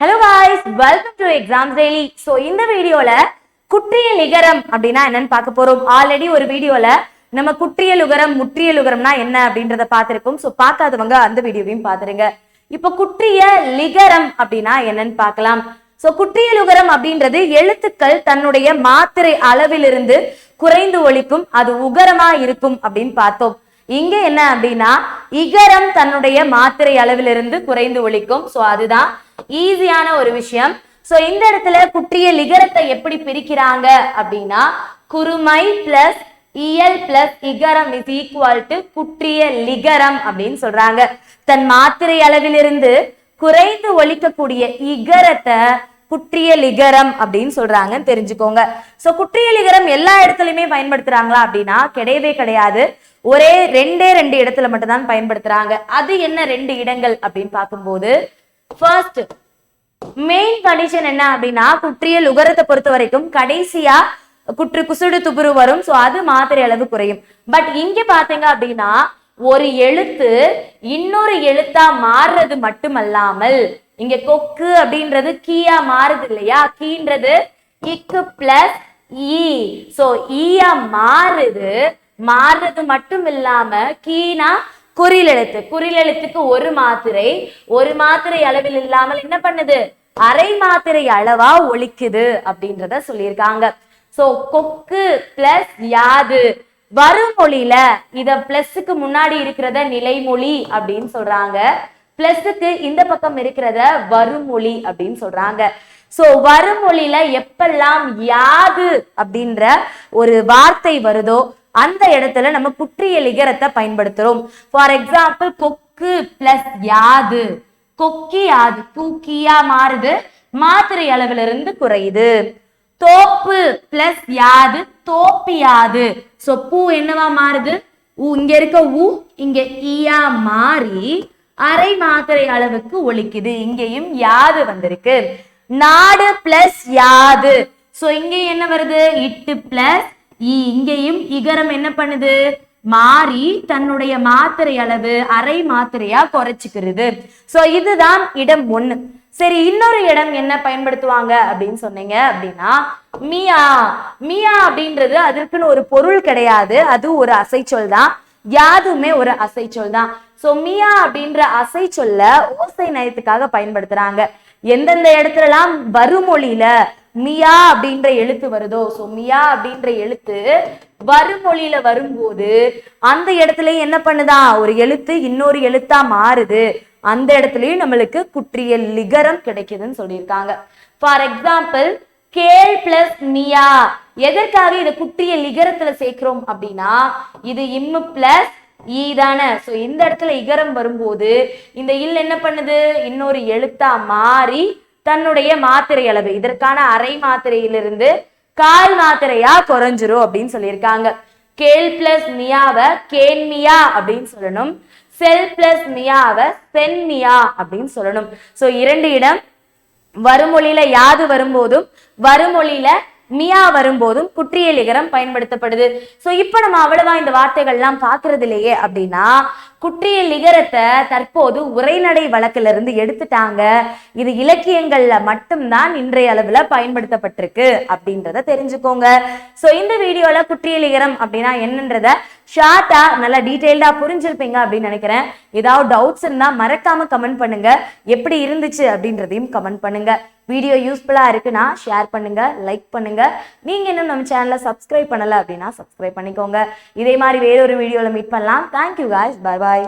Hello voice welcome to exams daily so இந்த வீடியோல குற்றியல் நிகரம் அப்படின்னா என்னன்னு பார்க்க போறோம். ஆல்ரெடி ஒரு வீடியோல நம்ம குற்றியல் உகரம் முற்றியல் உகரம்னா என்ன அப்படின்றத பார்த்திருக்கோம். ஸோ பார்க்காதவங்க அந்த வீடியோவையும் பாத்துருங்க இப்போ குற்றிய லிகரம் அப்படின்னா என்னன்னு பார்க்கலாம். ஸோ குற்றியலுகரம் அப்படின்றது எழுத்துக்கள் தன்னுடைய மாத்திரை அளவிலிருந்து குறைந்து ஒழிக்கும் அது உகரமா இருக்கும் அப்படின்னு பார்த்தோம். இங்க என்ன அப்படின்னா இகரம் தன்னுடைய மாத்திரை அளவிலிருந்து குறைந்து ஒழிக்கும். சோ அதுதான் ஈஸியான ஒரு விஷயம். சோ இந்த இடத்துல குற்றிய லிகரத்தை எப்படி பிரிக்கிறாங்க அப்படின்னா குறுமை பிளஸ் இயல் பிளஸ் இகரம் இஸ் ஈக்குவல் டு குற்றிய லிகரம் அப்படின்னு சொல்றாங்க. தன் மாத்திரை அளவிலிருந்து குறைந்து ஒழிக்கக்கூடிய இகரத்தை குற்றிய லிகரம் அப்படின்னு சொல்றாங்கன்னு தெரிஞ்சுக்கோங்க. சோ குற்றிய லிகரம் எல்லா இடத்துலயுமே பயன்படுத்துறாங்களா அப்படின்னா கிடையவே கிடையாது. ஒரே ரெண்டே ரெண்டு இடத்துல மட்டும்தான் பயன்படுத்துறாங்க. அது என்ன ரெண்டு இடங்கள் அப்படின்னு பார்க்கும்போது ஃபர்ஸ்ட் மெயின் கண்டிஷன் என்ன அப்படின்னா குற்றியல் உகரத்தை பொறுத்த வரைக்கும் கடைசியா குற்று குசுடு துபுரு வரும். ஸோ அது மாத்திரை அளவு குறையும். பட் இங்க பாத்தீங்க அப்படின்னா ஒரு எழுத்து இன்னொரு எழுத்தா மாறுறது மட்டுமல்லாமல் இங்க கொக்கு அப்படின்றது கீயா மாறுது இல்லையா? கீன்றது இக்கு பிளஸ் ஈ சோ ஈயா மாறுது மாறுறது மட்டும் இல்லாம கீனா குறில் எழுத்து. குறில் எழுத்துக்கு ஒரு மாத்திரை ஒரு மாத்திரை அளவில் இல்லாமல் என்ன பண்ணுது? அரை மாத்திரை அளவா ஒழிக்குது அப்படின்றத சொல்லியிருக்காங்க. சோ கொக்கு பிளஸ் யாது. வருமொழியில இத பிளஸ்க்கு முன்னாடி இருக்கிறத நிலைமொழி அப்படின்னு சொல்றாங்க. பிளஸ்க்கு இந்த பக்கம் இருக்கிறத வருமொழி அப்படின்னு சொல்றாங்க. சோ வருமொழியில எப்பெல்லாம் யாது அப்படின்ற ஒரு வார்த்தை வருதோ அந்த இடத்துல நம்ம புற்றிய லிகரத்தை பயன்படுத்துறோம். ஃபார் எக்ஸாம்பிள் கொக்கு பிளஸ் யாது. கொக்கி யாது தூக்கியா மாறுது மாத்திரை அளவுல இருந்து குறையுது. தோப்பு பிளஸ் யாது தோப்பியாது. சோ பூ என்னவா மாறுது? இங்க இருக்க ஊ இங்க ஈயா மாறி அரை மாத்திரை அளவுக்கு ஒழிக்குது இங்கேயும் யாது வந்திருக்கு. நாடு பிளஸ் யாது. சோ இங்க என்ன வருது? இட்டு பிளஸ் இங்கேயும் இகரம் என்ன பண்ணுது? மாறி தன்னுடைய மாத்திரை அளவு அரை மாத்திரையா குறைச்சிக்கிறது. சோ இதுதான் இடம் ஒண்ணு. சரி இன்னொரு இடம் என்ன பயன்படுத்துவாங்க அப்படின்னு சொன்னீங்க அப்படின்னா மியா. மியா அப்படின்றது அதற்குன்னு ஒரு பொருள் கிடையாது. அது ஒரு அசைச்சொல் தான். யாதுமே ஒரு அசைச்சொல் தான். சோ மியா அப்படின்ற அசைச்சொல்ல ஓசை நயத்துக்காக பயன்படுத்துறாங்க. எந்தெந்த இடத்துலலாம் வருமொழியில மியா அப்படின்ற எழுத்து வருதோ? சோ மியா அப்படின்ற எழுத்து வருமொழியில வரும்போது அந்த இடத்துல என்ன பண்ணுதா? ஒரு எழுத்து இன்னொரு எழுத்தா மாறுது. அந்த இடத்துலயும் நம்மளுக்கு குற்றிய லிகரம் கிடைக்குதுன்னு சொல்லியிருக்காங்க. ஃபார் எக்ஸாம்பிள் கேள் பிளஸ் மியா. எதற்காக இதை குற்றிய லிகரத்துல சேர்க்கிறோம் அப்படின்னா இது இம்மு பிளஸ் ஈ தானே. ஸோ இந்த இடத்துல இகரம் வரும்போது இந்த இல் என்ன பண்ணுது? இன்னொரு எழுத்தா மாறி தன்னுடைய மாத்திரை அளவு இதற்கான அரை மாத்திரையிலிருந்து கால் மாத்திரையா குறைஞ்சிரும் அப்படின்னு சொல்லியிருக்காங்க. கேல் பிளஸ் மியாவை கேன்மியா அப்படின்னு சொல்லணும். செல் பிளஸ் மியாவை சென்மியா அப்படின்னு சொல்லணும். ஸோ இரண்டு இடம். வருமொழியில யாது வரும்போதும் வருமொழியில மியா வரும்போதும் குற்றியலிகரம் பயன்படுத்தப்படுது. சோ இப்போ நம்ம அவ்வளவா இந்த வார்த்தைகள்லாம் பார்க்கறது இல்லையே அப்படின்னா குற்றியலிகரத்தை தற்போது உரைநடை வழக்குல இருந்து எடுத்துட்டாங்க. இது இலக்கியங்கள்ல மட்டும்தான் இன்றைய அளவுல பயன்படுத்தப்பட்டிருக்கு அப்படின்றத தெரிஞ்சுக்கோங்க. சோ இந்த வீடியோல குற்றியலிகரம் அப்படின்னா என்னன்றத ஷார்ட்டா நல்லா டீட்டெயில்டா புரிஞ்சிருப்பீங்க அப்படின்னு நினைக்கிறேன். ஏதாவது டவுட்ஸ் இருந்தா மறக்காம கமெண்ட் பண்ணுங்க. எப்படி இருந்துச்சு அப்படின்றதையும் கமெண்ட் பண்ணுங்க. வீடியோ யூஸ்ஃபுல்லா இருக்குன்னா ஷேர் பண்ணுங்க லைக் பண்ணுங்க. நீங்க இன்னும் நம்ம சேனலை சப்ஸ்கிரைப் பண்ணல அப்படின்னா சப்ஸ்கிரைப் பண்ணிக்கோங்க. இதே மாதிரி வேறொரு வீடியோல மீட் பண்ணலாம். தேங்க்யூ காய்ஸ் பாய் பாய்